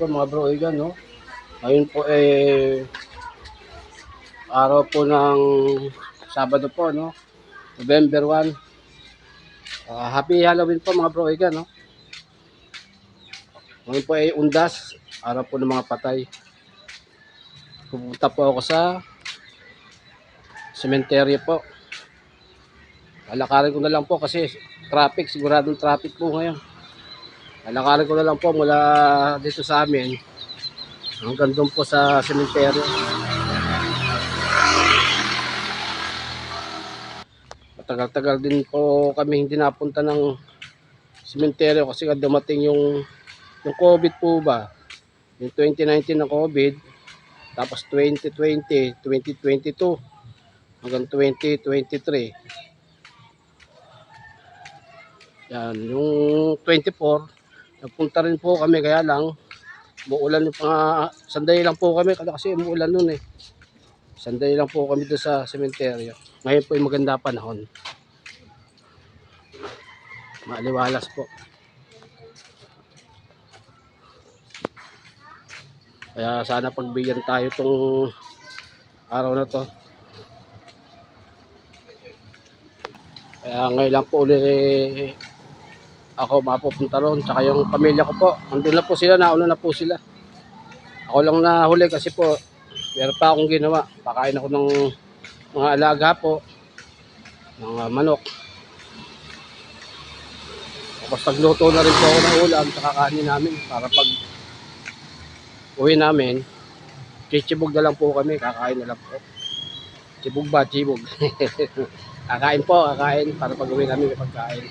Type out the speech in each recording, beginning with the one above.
po mga bro, Igan, no? Ngayon po eh araw po ng Sabado po, no? November 1. Ah, happy Halloween po mga bro, Igan, no? Ngayon po ay undas, araw po ng mga patay. Pupunta po ako sa sementeryo po. Lalakarin ko na lang po kasi traffic, siguradong traffic po ngayon. Lalakarin ko na lang po mula dito sa amin hanggang doon po sa sementeryo. Matagal-tagal din po kami hindi napunta ng sementeryo kasi nga dumating yung yung COVID po ba. Yung 2019 na COVID, tapos 2020, 2022, hanggang 2023. Yan, yung 24, nagpunta rin po kami kaya lang, muulan yung mga, sanday lang po kami kasi umuulan nun eh. Sanday lang po kami doon sa sementeryo. Ngayon po yung maganda panahon. Maaliwalas po. Kaya sana pagbigyan tayo tong araw na to. Kaya ngayon lang po ulit ako mapupunta ron. Tsaka yung pamilya ko po. Andun na po sila, nauna na po sila. Ako lang nahuli kasi po, meron pa akong ginawa. Pakain ako ng mga alaga po. Ng manok. Tapos nagluto na rin po ako ng ulam sa kakanin namin para pag uwi namin, chichibog na lang po kami, kakain na lang po. Chibog ba? Chibog. kakain po, kakain para pag uwi namin may pagkain.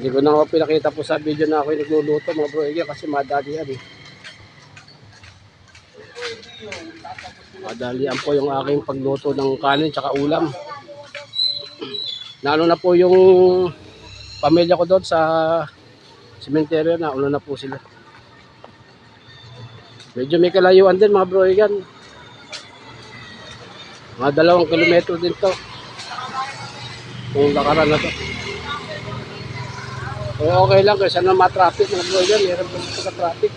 Hindi ko na ako pinakita po sa video na ako nagluluto mga bro Iggy, kasi madali yan eh. Madali yan po yung aking pagluto ng kanin tsaka ulam. Naano na po yung pamilya ko doon sa sementeryo na ulo na po sila. Medyo may kalayuan din mga bro yan. Mga dalawang kilometro din to. Kung lakaran na to. Eh, okay lang kasi na matraffic mga yan. Meron po sa traffic.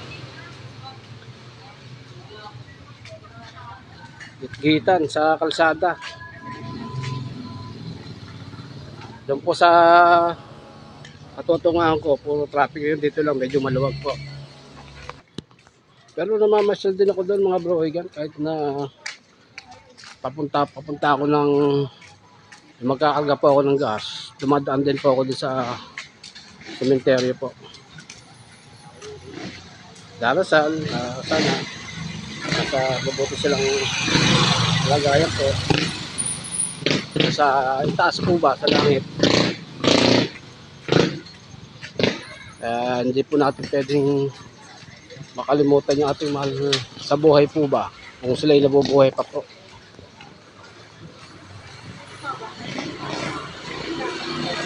Gitgitan sa kalsada. Doon po sa katutungahan ko, puro traffic yun. Dito lang, medyo maluwag po. Pero namamasyal din ako doon mga bro, Igan, kahit na papunta, papunta ako ng magkakarga po ako ng gas. Dumadaan din po ako din sa cementerio po. Darasal, uh, sana nasa mabuti silang lagayan po. Sa itaas po ba sa langit? Kaya hindi po natin pwedeng makalimutan yung ating mahal sa buhay po ba? Kung sila'y nabubuhay pa po.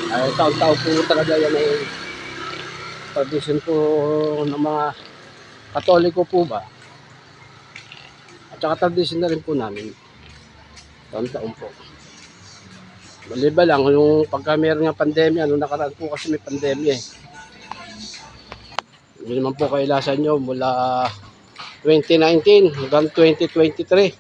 Ay taon-taon po talaga yan ay tradition po ng mga katoliko po ba at saka tradition na rin po namin taon-taon po Maliba lang, yung pagka meron nga pandemya, nung nakaraan po kasi may pandemya eh. Hindi naman po kailasan nyo mula 2019 hanggang 2023.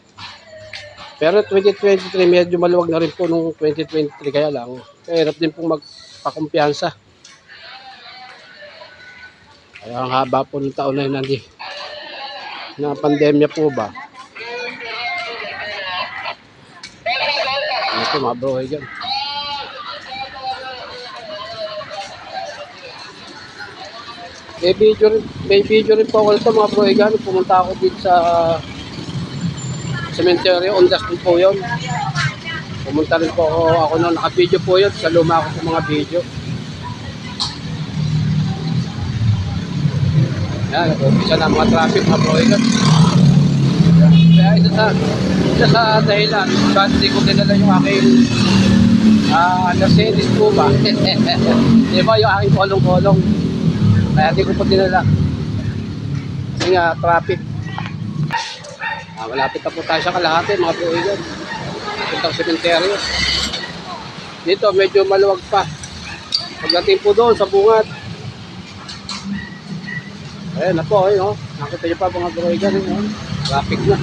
Pero 2023 medyo maluwag na rin po nung 2023 kaya lang. Kahirap din pong magpakumpiyansa. Ang haba po ng taon na yun na pandemya po ba. Ito mga bro dyan. May video rin, may video rin po ako nito mga bro. Pumunta ako dito sa cemetery, on the spot po yun. Pumunta rin po ako, ako noon, naka-video po yun. Sa luma ako sa mga video. Yan, nag-umpisa na mga traffic mga bro Egan. Kaya isa sa, isa sa dahilan, bakit hindi ko dinala yung aking ah, Mercedes po ba? Di ba yung aking kolong-kolong? Kaya hindi ko po dinala. Kasi nga, traffic. Ah, malapit na po tayo sa kalahati, mga buhigan. Puntang sementeryo. Dito, medyo maluwag pa. Pagdating po doon sa bungad, Ayan na po, ayun, oh. Nakita niyo pa mga broigan, eh, oh. Traffic na.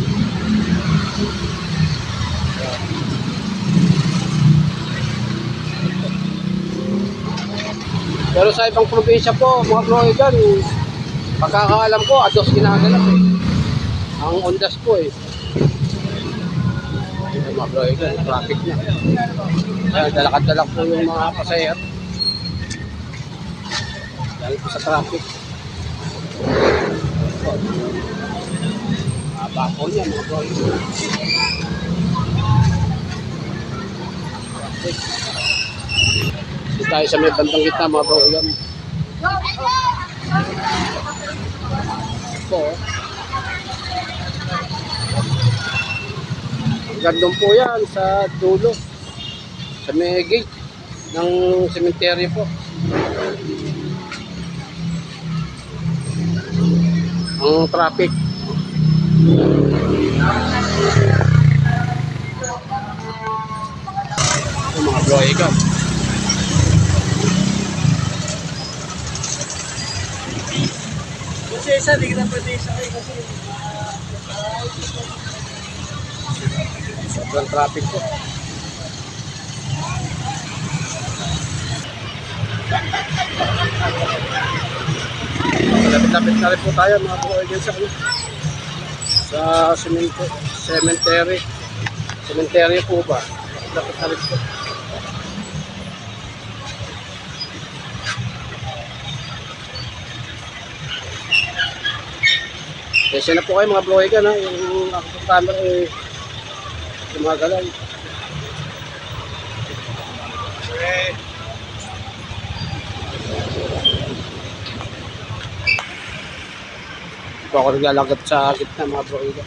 Pero sa ibang probinsya po, mga broigan, pagkakaalam ko, ados ginaganap eh. Ang ondas po eh. Ayun, mga broigan, traffic na. Ayan, dalakad-dalak po yung mga pasayer. Dahil po sa traffic. Haba po niya mga broigan. Dito tayo sa may bandang gitna mga broigan. Po. Hanggang doon po yan sa dulo. Sa may gate ng cemetery po. Ang traffic. Mga broigan. Kasi isa, di kita pwede isa kayo kasi. Sobrang traffic po. Lapit-lapit na rin po tayo mga broigan sa ano. Sa cemetery. Cemetery. Po ba? Lapit na rin po. Kasi na po kayo mga broigan ha. Yung ako camera eh gumagalaw. Ito ako naglalagat sa gitna mga broigan.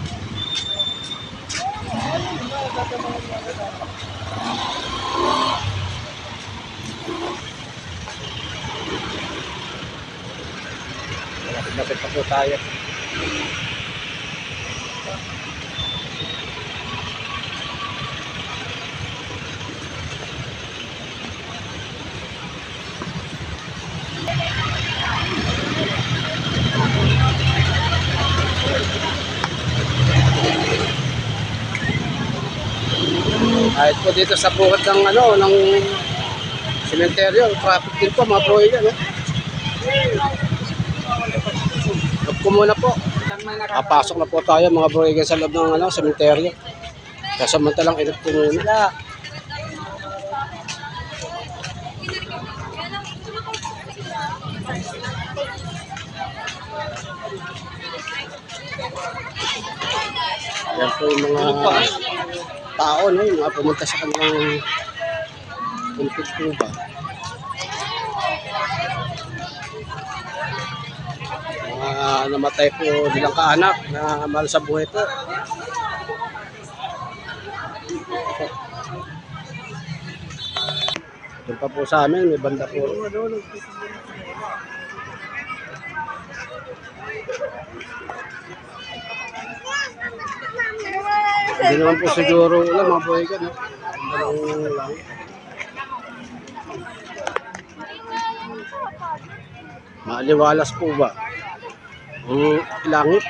Lapit pa po tayo. Kahit po dito sa bukat ng ano, ng sementeryo, traffic din po mga broiler, no? Loob ko muna po. Papasok na po tayo mga broiler sa loob ng ano, sementeryo. Kasamantalang inip ko muna. Yan po yung mga tao, no? Yung pumunta sa kanilang puntod po ba? Mga namatay po nilang kaanak na mahal sa buhay po. Doon pa po sa amin, may banda po. Hindi naman po siguro ulan, mga boy ka, no? Ang lang. Maaliwalas po ba? Ang langit.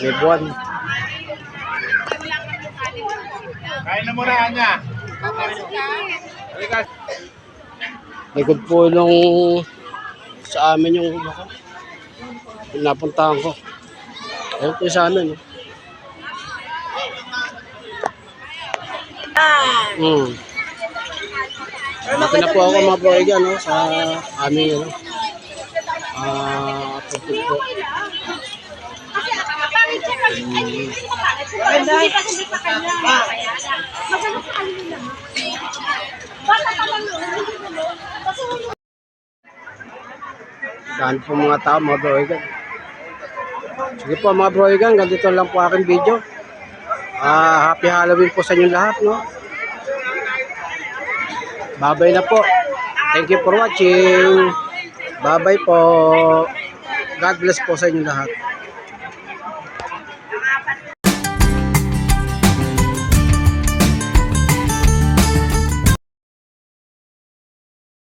May buwan. Kain na muna, Anya. Likod po nung sa amin. Yung napuntahan ko. Ayun po sa amin. Oh. Hmm. Dito na po ako mga broiga no, sa aming ano. Ah, tupid po. Kasi Daan po mga tao, mga broigan. Sige po mga broigan, ganito lang po aking video. Ah, happy Halloween po sa inyo lahat, no? Bye-bye na po. Thank you for watching. Bye-bye po. God bless po sa inyo lahat.